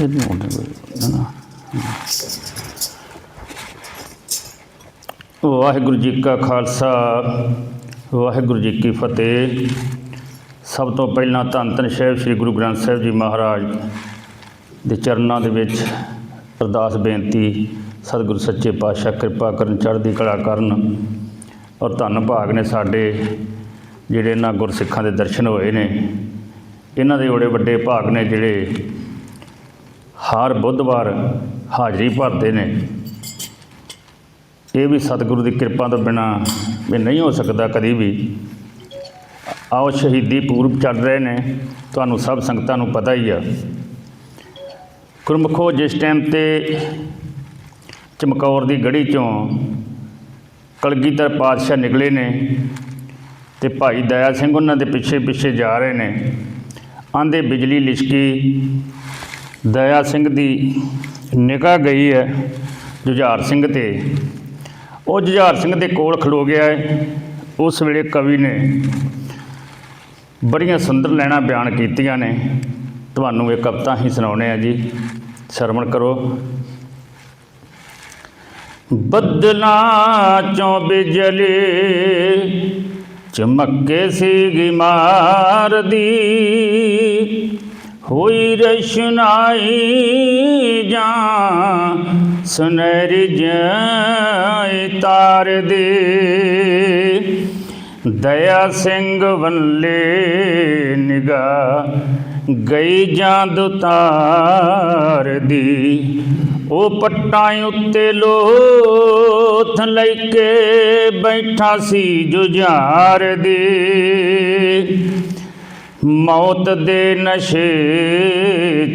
ਇਹ ਨਹੀਂ ਹੁੰਦਾ ਵਾਹਿਗੁਰੂ ਜੀ ਕਾ ਖਾਲਸਾ, ਵਾਹਿਗੁਰੂ ਜੀ ਕੀ ਫਤਿਹ। ਸਭ ਤੋਂ ਪਹਿਲਾਂ ਧੰਨ ਧੰਨ ਸਾਹਿਬ ਸ੍ਰੀ ਗੁਰੂ ਗ੍ਰੰਥ ਸਾਹਿਬ ਜੀ ਮਹਾਰਾਜ ਦੇ ਚਰਨਾਂ ਦੇ ਵਿੱਚ ਅਰਦਾਸ ਬੇਨਤੀ, ਸਤਿਗੁਰੂ ਸੱਚੇ ਪਾਤਸ਼ਾਹ ਕਿਰਪਾ ਕਰਨ, ਚੜ੍ਹਦੀ ਕਲਾ ਕਰਨ ਔਰ ਧੰਨ ਭਾਗ ਨੇ ਸਾਡੇ ਜਿਹੜੇ ਇਹਨਾਂ ਗੁਰਸਿੱਖਾਂ ਦੇ ਦਰਸ਼ਨ ਹੋਏ ਨੇ। ਇਹਨਾਂ ਦੇ ਬੜੇ ਵੱਡੇ ਭਾਗ ਨੇ ਜਿਹੜੇ ਹਰ ਬੁੱਧਵਾਰ ਹਾਜ਼ਰੀ ਭਰਦੇ ਨੇ। ਇਹ ਵੀ ਸਤਿਗੁਰੂ ਦੀ ਕਿਰਪਾ ਤੋਂ ਬਿਨਾ ਵੀ ਨਹੀਂ ਹੋ ਸਕਦਾ ਕਦੀ ਵੀ। ਆਓ ਸ਼ਹੀਦੀ ਪੂਰਬ ਚੱਲ ਰਹੇ ਨੇ, ਤੁਹਾਨੂੰ ਸਭ ਸੰਗਤਾਂ ਨੂੰ ਪਤਾ ਹੀ ਆ। ਗੁਰਮੁਖੋ, ਜਿਸ ਟਾਈਮ ਤੇ ਚਮਕੌਰ ਦੀ ਗੜੀ ਚੋਂ ਕਲਗੀਧਰ ਪਾਤਸ਼ਾਹ ਨਿਕਲੇ ਨੇ ਤੇ ਭਾਈ ਦਇਆ ਸਿੰਘ ਉਹਨਾਂ ਦੇ ਪਿੱਛੇ ਪਿੱਛੇ ਜਾ ਰਹੇ ਨੇ ਆਂਦੇ ਬਿਜਲੀ ਲਿਸ਼ਕੀ ਦਇਆ ਸਿੰਘ ਦੀ ਨਿਗਾਹ ਗਈ ਹੈ ਜੁਝਾਰ ਸਿੰਘ ਤੇ। ਉਹ ਜੁਝਾਰ ਸਿੰਘ ਦੇ ਕੋਲ ਖਲੋ ਗਿਆ ਹੈ। ਉਸ ਵੇਲੇ ਕਵੀ ਨੇ ਬੜੀਆਂ ਸੁੰਦਰ ਲੈਣਾ ਬਿਆਨ ਕੀਤੀਆਂ ਨੇ। ਤੁਹਾਨੂੰ ਇਹ ਕਵਿਤਾ ਹੀ ਸੁਣਾਉਣੇ ਆ ਜੀ। ਸ਼ਰਵਣ ਕਰੋ। ਬਦਲਾ ਚੋਂ ਬਿਜਲੀ ਚਮਕੇ ਸੀਗੀ ਮਾਰਦੀ। ਹੋਈ ਰਸ਼ਨਾਈ ਜਾਂ ਸੁਨਹਿਰੀ ਜਾਏ ਤਾਰ ਦੇ। ਦਇਆ ਸਿੰਘ ਵੱਲੇ ਨਿਗਾ ਗਈ ਜਾਂ ਤਾਰ ਦੀ। ਉਹ ਪੱਟਾਂ ਉੱਤੇ ਲੋਥ ਲੈ ਕੇ ਬੈਠਾ ਸੀ ਜੁਝਾਰ ਦੇ। ਮੌਤ ਦੇ ਨਸ਼ੇ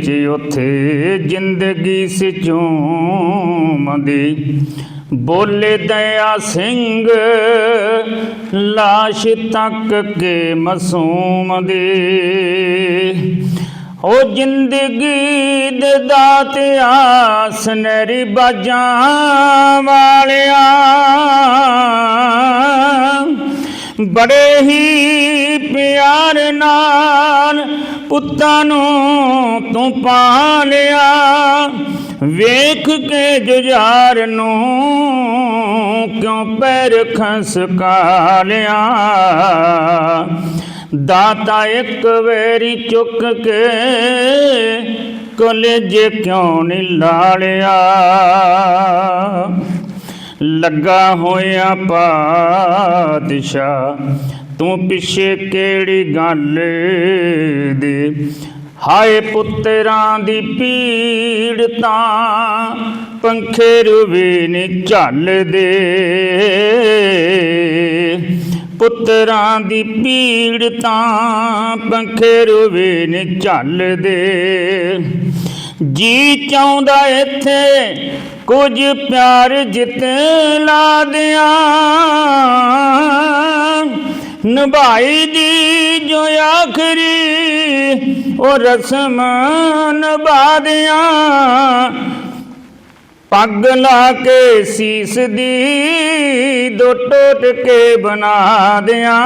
'ਚ ਉਥੇ ਜ਼ਿੰਦਗੀ ਸੀ ਬੋਲੇ ਦਇਆ ਸਿੰਘ ਲਾਸ਼ ਤੱਕ ਕੇ ਮਸੂਮ ਦੇ ਉਹ ਜ਼ਿੰਦਗੀ ਦੇ ਦਾਤਿਆ ਆਸਨਰੀ ਬਾਜਾਂ ਵਾਲਿਆ ਬੜੇ ਹੀ ਪਿਆਰ ਨਾਲ ਪੁੱਤਾਂ ਨੂੰ ਤੂੰ ਪਾਲਿਆ। ਵੇਖ ਕੇ ਜੁਝਾਰ ਨੂੰ ਕਿਉਂ ਪੈਰ ਖਸਕਾ ਲਿਆ ਦਾਤਾ ਇੱਕ ਵੇਰੀ ਚੁੱਕ ਕੇ ਕਲੇਜੇ ਕਿਉਂ ਨਹੀਂ ਲਾਲਿਆ? ਲੱਗਾ ਹੋਇਆ ਪਾਤਸ਼ਾਹ ਤੂੰ ਪਿੱਛੇ ਕਿਹੜੀ ਗੱਲ ਦੇ? ਹਾਏ ਪੁੱਤਰਾਂ ਦੀ ਪੀੜ ਤਾਂ ਪੰਖੇ ਰੁਵੇ ਨੇ ਝੱਲਦੇ। ਪੁੱਤਰਾਂ ਦੀ ਪੀੜ ਤਾਂ ਪੰਖੇ ਰੁਵੇ ਨੇ ਝੱਲਦੇ। ਜੀ ਚਾਹੁੰਦਾ ਇੱਥੇ ਕੁਝ ਪਿਆਰ ਜਿੱਤ ਲਾ ਦਿਆਂ। ਨਿਭਾਈ ਦੀ ਜੋ ਆਖਰੀ, ਉਹ ਰਸਮ ਨਿਭਾ ਦਿਆਂ। ਪੱਗ ਲਾ ਕੇ ਸੀਸ ਦੀ ਦੋ ਟੋਟ ਕੇ ਬਣਾ ਦਿਆਂ।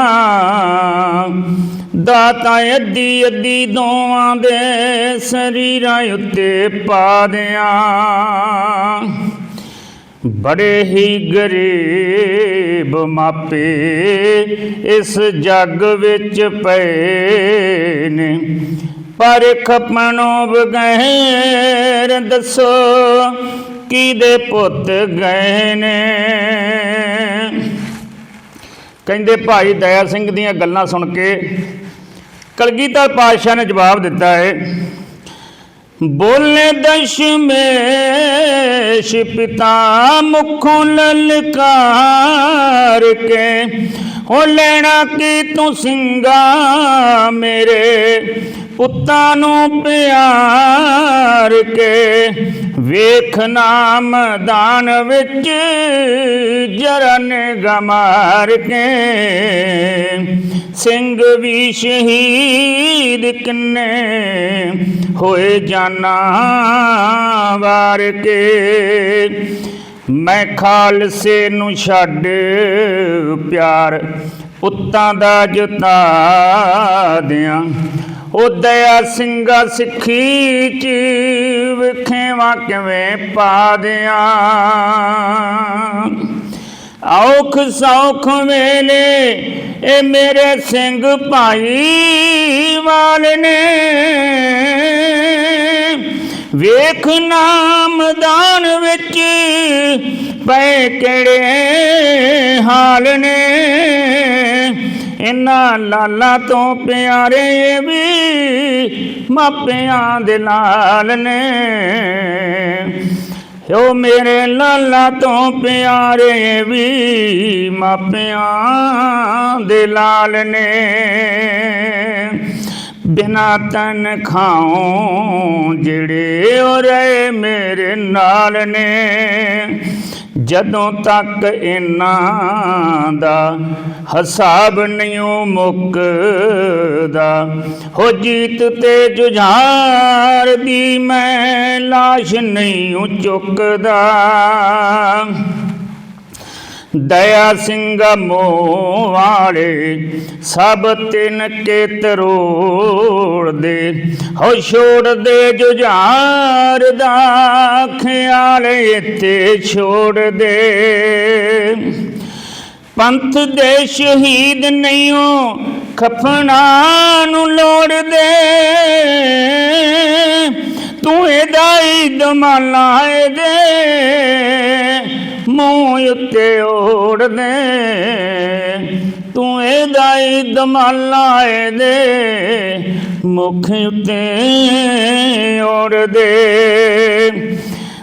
ਦਾਤਾ ਅੱਧੀ ਅੱਧੀ ਦੋਵਾਂ ਦੇ ਸਰੀਰਾਂ ਉੱਤੇ ਪਾ ਦਿਆਂ। ਬੜੇ ਹੀ ਗਰੀਬ ਮਾਪੇ ਇਸ ਜੱਗ ਵਿੱਚ ਪਏ ਨੇ। ਪਰ ਖਪਣੋਂ ਬਗੈਰ ਦੱਸੋ, ਕਿਹਦੇ ਪੁੱਤ ਗਏ ਨੇ? ਕਹਿੰਦੇ ਭਾਈ ਦਇਆ ਸਿੰਘ ਦੀਆਂ ਗੱਲਾਂ ਸੁਣ ਕੇ ਕਲਗੀਧਰ ਪਾਤਸ਼ਾਹ ਨੇ ਜਵਾਬ ਦਿੱਤਾ ਹੈ, ਬੋਲੇ ਦਸ਼ਮੇਸ਼ ਪਿਤਾ ਮੁਖੋਂ ਲਲਕਾਰ ਕੇ, ਹੋ ਲੈਣਾ ਕੀ ਤੂੰ ਸਿੰਘਾ ਮੇਰੇ ਪੁੱਤਾਂ ਨੂੰ ਪਿਆਰ ਕੇ। ਵੇਖ ਨਾਮ ਦਾਨ ਵਿੱਚ ਜਰਨ ਗਮਾਰ ਕੇ। ਸਿੰਘ ਵੀ ਸ਼ਹੀਦ ਕਿੰਨੇ ਹੋਏ ਜਾਨਾ ਵਾਰ ਕੇ। ਮੈਂ ਖਾਲਸੇ ਨੂੰ ਛੱਡ ਪਿਆਰ, ਪੁੱਤਾਂ ਦਾ ਜਤਾ ਦਿਆਂ। ਉਦਇਆ ਸਿੰਘਾ ਸਿੱਖੀ ਚ ਵਿਖੇਵਾ ਕਿਵੇਂ ਪਾ ਦਿਆਂ? ਔਖ ਸੌਖ ਵੇਲੇ ਇਹ ਮੇਰੇ ਸਿੰਘ ਭਾਈ ਵਾਲ ਨੇ। ਵੇਖ ਨਾਮਦਾਨ ਵਿੱਚ ਪਏ ਕਿਹੜੇ ਹਾਲ ਨੇ? ਇਨਾਂ ਲਾਲਾ ਤੋਂ ਪਿਆਰੇ ਵੀ ਮਾਪਿਆਂ ਦੇ ਲਾਲ ਨੇ। ਓ ਮੇਰੇ ਲਾਲਾ ਤੋਂ ਪਿਆਰੇ ਵੀ ਮਾਪਿਆਂ ਦੇ ਲਾਲ ਨੇ। ਬਿਨਾ ਤਨ ਖਾਉ ਜਿਹੜੇ ਓ ਰਹੇ ਮੇਰੇ ਨਾਲ ਨੇ। ਜਦੋਂ ਤੱਕ ਇਹਨਾਂ ਦਾ ਹਿਸਾਬ ਨਹੀਂ ਓ ਮੁੱਕਦਾ, ਹੋ ਜੀਤ ਤੇ ਜੁਝਾਰ ਦੀ ਮੈਂ ਲਾਸ਼ ਨਹੀਂ ਚੁੱਕਦਾ। ਦਇਆ ਸਿੰਘ ਮੋਹ ਵਾਲੇ ਸਭ ਤਿਨ ਕੇ ਤਰੋੜ ਦੇ। ਹੋ ਛੋੜ ਦੇ ਜੁਝਾਰ ਦਾ ਖਿਆਲ ਤੇ ਛੋੜ ਦੇ। ਪੰਥ ਦੇ ਸ਼ਹੀਦ ਨਹੀਂਓ ਖਫਣਾ ਨੂੰ ਲੋੜ ਦੇ। ਤੂੰ ਇਹਦਾ ਹੀ ਦਮਾਲਾ ਦੇ ਮੂੰਹ ਉੱਤੇ ਓੜਦੇ। ਤੂੰ ਇਹਦਾ ਹੀ ਦਮਾਲਾ ਇਹਦੇ। ਮੁਖ ਉੱਤੇ ਓੜਦੇ।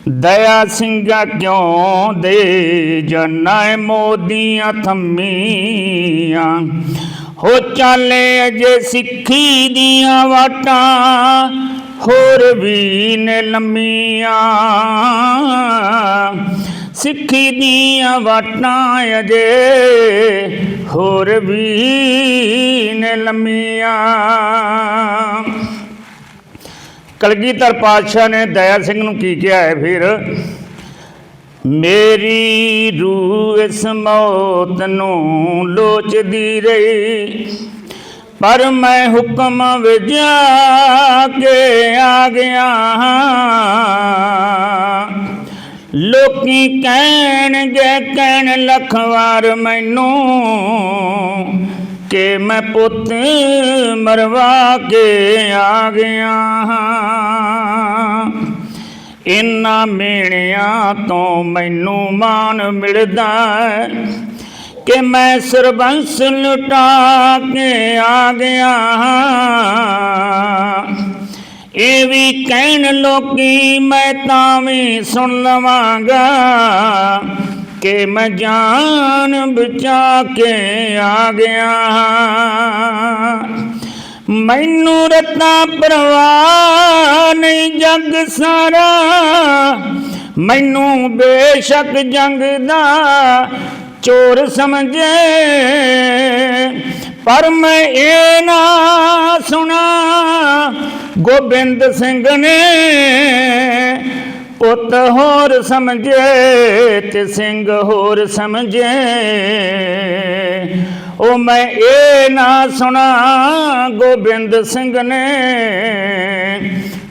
ਦਇਆ ਸਿੰਘਾ ਕਿਉਂ ਦੇ? ਜਨਾਂ ਮੋਦੀਆਂ ਥੰਮੀਆਂ। ਹੋ ਚਾਲੇ ਅਜੇ ਸਿੱਖੀ ਦੀਆਂ ਵਾਟਾਂ, ਹੋਰ ਵੀ ਨੇ ਲੰਮੀਆਂ। ਸਿੱਖੀ ਦੀਆਂ ਵਾਟਾਂ ਅਜੇ ਹੋਰ ਵੀ ਨੇ ਲੰਮੀਆਂ। ਕਲਗੀਧਰ ਪਾਤਸ਼ਾਹ ਨੇ ਦਇਆ ਸਿੰਘ ਨੂੰ ਕੀ ਕਿਹਾ ਹੈ ਫਿਰ? ਮੇਰੀ ਰੂਹ ਇਸ ਮੌਤ ਨੂੰ ਲੋਚਦੀ ਰਹੀ, ਪਰ ਮੈਂ ਹੁਕਮ ਵਿਜਾ ਕੇ ਆ ਗਿਆ। ਲੋਕੀ ਕਹਿਣਗੇ ਕਹਿਣ ਲੱਖ ਵਾਰ ਮੈਨੂੰ ਕਿ ਮੈਂ ਪੁੱਤ ਮਰਵਾ ਕੇ ਆ ਗਿਆ ਇਨਾ ਮੇਣਿਆਂ ਤੋਂ ਮੈਨੂੰ ਮਾਨ ਮਿਲਦਾ ਕਿ ਮੈਂ ਸਰਬੰਸ ਲੁਟਾ ਕੇ ਆ ਗਿਆ ਇਹ ਵੀ ਕਹਿਣ ਲੋਕੀ, ਮੈਂ ਤਾਂ ਵੀ ਸੁਣ ਲਵਾਂਗਾ ਕਿ ਮੈਂ ਜਾਨ ਬਚਾ ਕੇ ਆ ਗਿਆ। ਮੈਨੂੰ ਰਤਾ ਪਰਵਾਹ ਨਹੀਂ ਜਗ ਸਾਰਾ, ਮੈਨੂੰ ਬੇਸ਼ੱਕ ਜੰਗ ਦਾ ਚੋਰ ਸਮਝੇ। ਪਰ ਮੈਂ ਇਹ ਨਾ ਸੁਣਾ ਗੋਬਿੰਦ ਸਿੰਘ ਨੇ ਪੁੱਤ ਹੋਰ ਸਮਝੇ ਤੇ ਸਿੰਘ ਹੋਰ ਸਮਝੇ। ਉਹ ਮੈਂ ਇਹ ਨਾ ਸੁਣਾ ਗੋਬਿੰਦ ਸਿੰਘ ਨੇ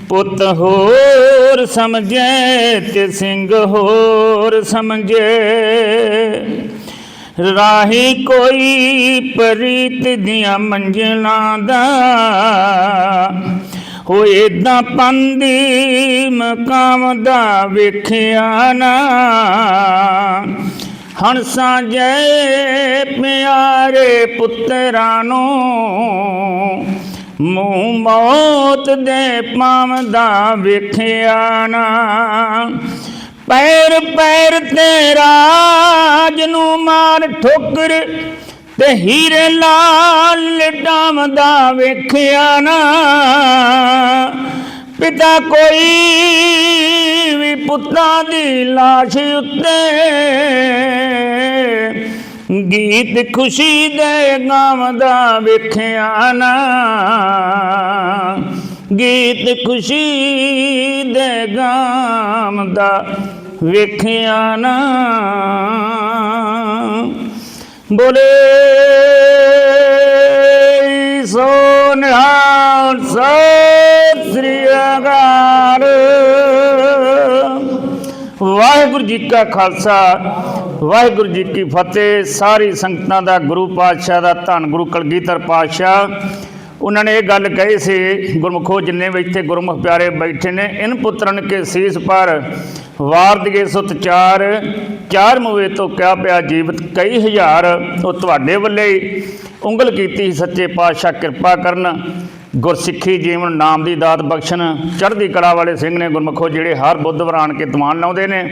ਪੁੱਤ ਹੋਰ ਸਮਝੇ ਤੇ ਸਿੰਘ ਹੋਰ ਸਮਝੇ। ਰਾਹੀ ਕੋਈ ਪ੍ਰੀਤ ਦੀਆਂ ਮੰਜ਼ਲਾਂ ਦਾ ਹੋਏ ਏਦਾਂ ਪੰਦੀ, ਮਕਾਮ ਦਾ ਵੇਖਿਆ ਨਾ। ਹੰਸਾਂ ਜੈ ਪਿਆਰੇ ਪੁੱਤਰਾਂ ਨੂੰ, ਮੂੰਹ ਮੌਤ ਦੇ ਪਾਵਦਾ ਵੇਖਿਆ ਨਾ। ਪੈਰ ਪੈਰ ਤੇ ਰਾਜ ਨੂੰ ਮਾਰ ਠੋਕਰ ਤੇ ਹੀਰੇ ਲਾਲ ਲਟਾਵਦਾ ਵੇਖਿਆ ਨਾ। ਪਿਤਾ ਕੋਈ ਵੀ ਪੁੱਤਾਂ ਦੀ ਲਾਸ਼ ਉੱਤੇ ਗੀਤ ਖੁਸ਼ੀ ਦੇ ਗਾਵਦਾ ਵੇਖਿਆ ਨਾ। ਗੀਤ ਖੁਸ਼ੀ ਦੇ ਗਾਵਦਾ ਵੇਖਿਆ ਨਾ। ਬੋਲੇ ਸੋ ਨਿਹਾਲ ਬੋਲ ਸਤਿ ਸ੍ਰੀ ਅਕਾਲ। ਵਾਹਿਗੁਰੂ ਜੀ ਕਾ ਖਾਲਸਾ, ਵਾਹਿਗੁਰੂ ਜੀ ਕੀ ਫਤਿਹ। ਸਾਰੀ ਸੰਗਤਾਂ ਦਾ ਗੁਰੂ ਪਾਤਸ਼ਾਹ ਦਾ ਧੰਨ ਗੁਰੂ ਕਲਗੀਧਰ ਪਾਤਸ਼ਾਹ। ਉਹਨਾਂ ਨੇ ਇਹ ਗੱਲ ਕਹੀ ਸੀ, ਗੁਰਮੁਖੋ ਜਿੰਨੇ ਵੀ ਇੱਥੇ ਗੁਰਮੁਖ ਪਿਆਰੇ ਬੈਠੇ ਨੇ, ਇਨ ਪੁੱਤਰਨ ਕੇ ਸੀਸ ਪਰ ਵਾਰ ਦਿਏ ਸੁਤ ਚਾਰ ਚਾਰ ਮੂਵੇ ਤੋਂ ਕਿਆ ਪਿਆ ਜੀਵਤ ਕਈ ਹਜ਼ਾਰ, ਉਹ ਤੁਹਾਡੇ ਵੱਲੇ ਹੀ ਉਂਗਲ ਕੀਤੀ ਸੱਚੇ ਪਾਤਸ਼ਾਹ ਕਿਰਪਾ ਕਰਨ। ਗੁਰਸਿੱਖੀ ਜੀਵਨ ਨਾਮ ਦੀ ਦਾਤ ਬਖਸ਼ਣ। ਚੜ੍ਹਦੀ ਕਲਾ ਵਾਲੇ ਸਿੰਘ ਨੇ ਗੁਰਮੁਖੋ ਜਿਹੜੇ ਹਰ ਬੁੱਧਵਾਰ ਆਣ ਕੇ ਦੀਵਾਨ ਲਾਉਂਦੇ ਨੇ,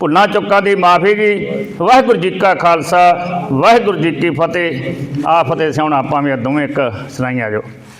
ਭੁੱਲਾਂ ਚੁੱਕਾਂ ਦੀ ਮਾਫੀ ਜੀ ਵਾਹਿਗੁਰੂ ਜੀ ਕਾ ਖਾਲਸਾ, ਵਾਹਿਗੁਰੂ ਜੀ ਕੀ ਫਤਿਹ। ਆ ਫਤਿਹ ਸਿਆਉਣਾ ਆਪਾਂ ਵੀ ਦੋਵੇਂ ਇੱਕ, ਸੁਣਾਈਆਂ ਆ ਜਾਓ